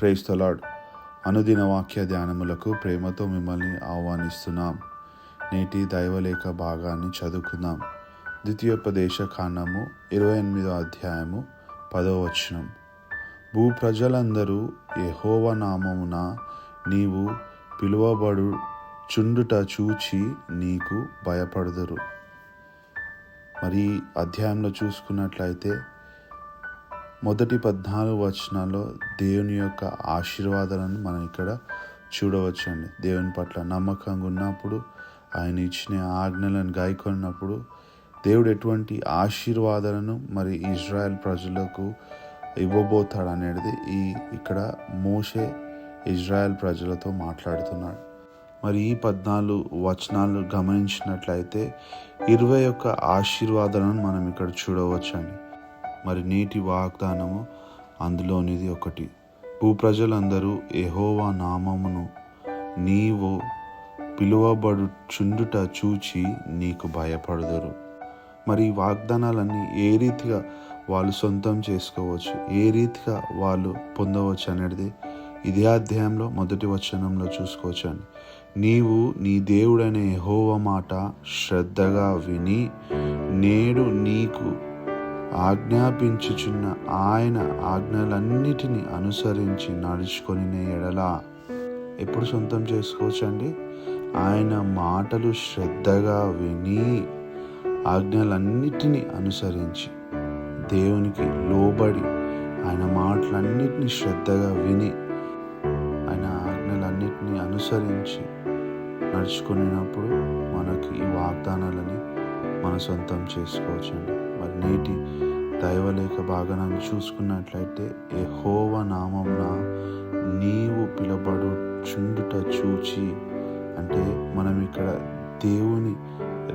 Praise the Lord అనుదిన వాక్య ధ్యానములకు ప్రేమతో మిమ్మల్ని ఆహ్వానిస్తున్నాం. నేటి దైవలేఖ భాగాన్ని చదువుకుందాం. ద్వితీయోపదేశ కాండము ఇరవై ఎనిమిదో అధ్యాయము పదో వచనం. భూ ప్రజలందరూ యహోవ నామమున నీవు పిలువబడు చుండుట చూచి నీకు భయపడదురు. మరి అధ్యాయంలో చూసుకున్నట్లయితే మొదటి పద్నాలుగు వచనాల్లో దేవుని యొక్క ఆశీర్వాదాలను మనం ఇక్కడ చూడవచ్చండి. దేవుని పట్ల నమ్మకంగా ఉన్నప్పుడు ఆయన ఇచ్చిన ఆజ్ఞలను గాయకొన్నప్పుడు దేవుడు ఎటువంటి ఆశీర్వాదాలను మరి ఇజ్రాయెల్ ప్రజలకు ఇవ్వబోతాడు అనేది ఈ ఇక్కడ మోషే ఇజ్రాయెల్ ప్రజలతో మాట్లాడుతున్నాడు. మరి ఈ పద్నాలుగు వచనాలు గమనించినట్లయితే ఇరవై యొక్క ఆశీర్వాదాలను మనం ఇక్కడ చూడవచ్చండి. మరి నేటి వాగ్దానము అందులోనిది ఒకటి. భూప్రజలందరూ ఎహోవా నామమును నీవు పిలువబడు చుండుట చూచి నీకు భయపడదురు. మరి ఈ వాగ్దానాలన్నీ ఏ రీతిగా వాళ్ళు సొంతం చేసుకోవచ్చు? ఏ రీతిగా వాళ్ళు పొందవచ్చు అనేది ఇదే అధ్యాయంలో మొదటి వచనంలో చూసుకోవచ్చండి నీవు నీ దేవుడనే ఎహోవ మాట శ్రద్ధగా విని నేడు నీకు ఆజ్ఞాపించుచున్న ఆయన ఆజ్ఞలన్నిటినీ అనుసరించి నడుచుకొని ఎడల. ఎప్పుడు సొంతం చేసుకోవచ్చండి? ఆయన మాటలు శ్రద్ధగా విని ఆజ్ఞలన్నిటినీ అనుసరించి దేవునికి లోబడి ఆయన మాటలన్నిటినీ శ్రద్ధగా విని ఆయన ఆజ్ఞలన్నిటినీ అనుసరించి నడుచుకునేటప్పుడు మనకి ఈ వాగ్దానాలని మన సొంతం చేసుకోవచ్చండి. మరి నేటి దైవలేఖ భాగనాన్ని చూసుకున్నట్లయితే ఏ హోవ నామంన నీవు పిలబడు చుండుట చూచి అంటే మనం ఇక్కడ దేవుని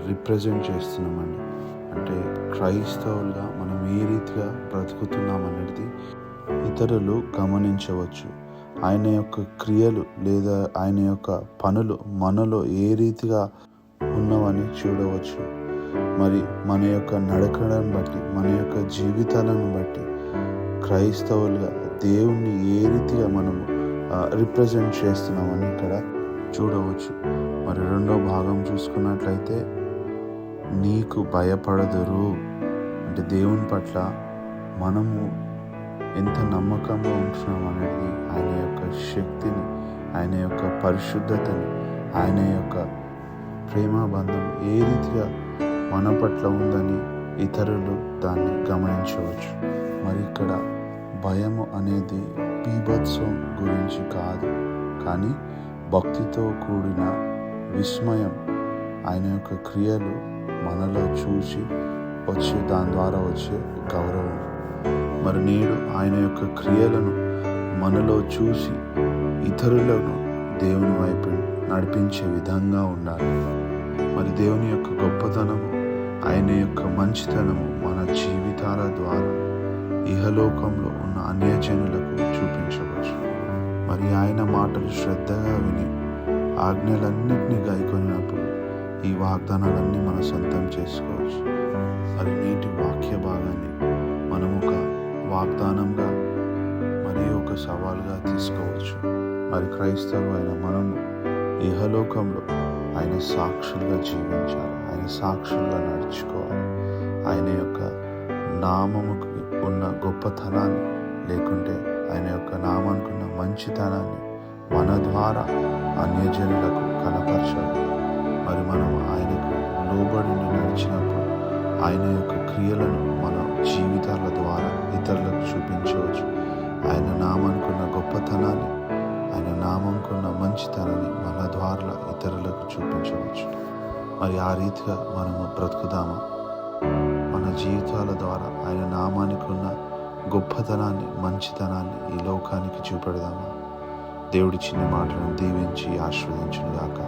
రిప్రజెంట్ చేస్తున్నామండి. అంటే క్రైస్తవులుగా మనం ఏ రీతిగా బ్రతుకుతున్నాం అనేది ఇతరులు గమనించవచ్చు. ఆయన యొక్క క్రియలు లేదా ఆయన యొక్క పనులు మనలో ఏ రీతిగా ఉన్నవని చూడవచ్చు. మరి మన యొక్క నడకలను బట్టి మన యొక్క జీవితాలను బట్టి క్రైస్తవులుగా దేవుణ్ణి ఏ రీతిగా మనము రిప్రజెంట్ చేస్తున్నామని ఇక్కడ చూడవచ్చు. మరి రెండో భాగం చూసుకున్నట్లయితే నీకు భయపడదురు. అంటే దేవుని పట్ల మనము ఎంత నమ్మకంగా ఉంటున్నాం అనేది ఆయన యొక్క శక్తిని ఆయన యొక్క పరిశుద్ధతని ఆయన యొక్క ప్రేమాబంధం ఏ రీతిగా మన పట్ల ఉందని ఇతరులు దాన్ని గమనించవచ్చు. మరి ఇక్కడ భయము అనేది బీభత్సం గురించి కాదు. కానీ భక్తితో కూడిన విస్మయం ఆయన యొక్క క్రియలు మనలో చూసి వచ్చే దాని ద్వారా వచ్చే గౌరవం. మరి నేడు ఆయన యొక్క క్రియలను మనలో చూసి ఇతరులను దేవుని వైపు నడిపించే విధంగా ఉండాలి. మరి దేవుని యొక్క గొప్పతనము ఆయన యొక్క మంచితనము మన జీవితాల ద్వారా ఇహలోకంలో ఉన్న అన్యజనులకు చూపించవచ్చు. మరి ఆయన మాటలు శ్రద్ధగా విని ఆజ్ఞలన్నింటినీ గాయకొనినప్పుడు ఈ వాగ్దానాలన్నీ మన సొంతం చేసుకోవచ్చు. మరి నీటి వాక్య భాగాన్ని మనం ఒక వాగ్దానంగా మరి ఒక సవాల్గా తీసుకోవచ్చు. మరి క్రైస్తవులైన మనము ఇహలోకంలో ఆయన సాక్షులుగా జీవించాలి. ఆయన సాక్షులుగా నడుచుకోవాలి. ఆయన యొక్క నామముకు ఉన్న గొప్పతనాన్ని లేకుంటే ఆయన యొక్క నామానికి ఉన్న మంచితనాన్ని మన ద్వారా అన్యజనులకు కనపరచాలి మరి మనం ఆయనకు లోబడి నడిచినప్పుడు ఆయన యొక్క క్రియలను మన జీవితాల ద్వారా ఇతరులకు చూపించవచ్చు. ఆయన నామానుకున్న గొప్పతనాన్ని నామంకున్న మంచితనాన్ని మన ద్వారా ఇతరులకు చూపించవచ్చు. మరి ఆ రీతిగా మనము బ్రతుకుదామా? మన జీవితాల ద్వారా ఆయన నామానికి ఉన్న గొప్పతనాన్ని మంచితనాన్ని ఈ లోకానికి చూపెడదామా? దేవుడి చిన్న మాటలను దీవించి ఆస్వాదించుగాక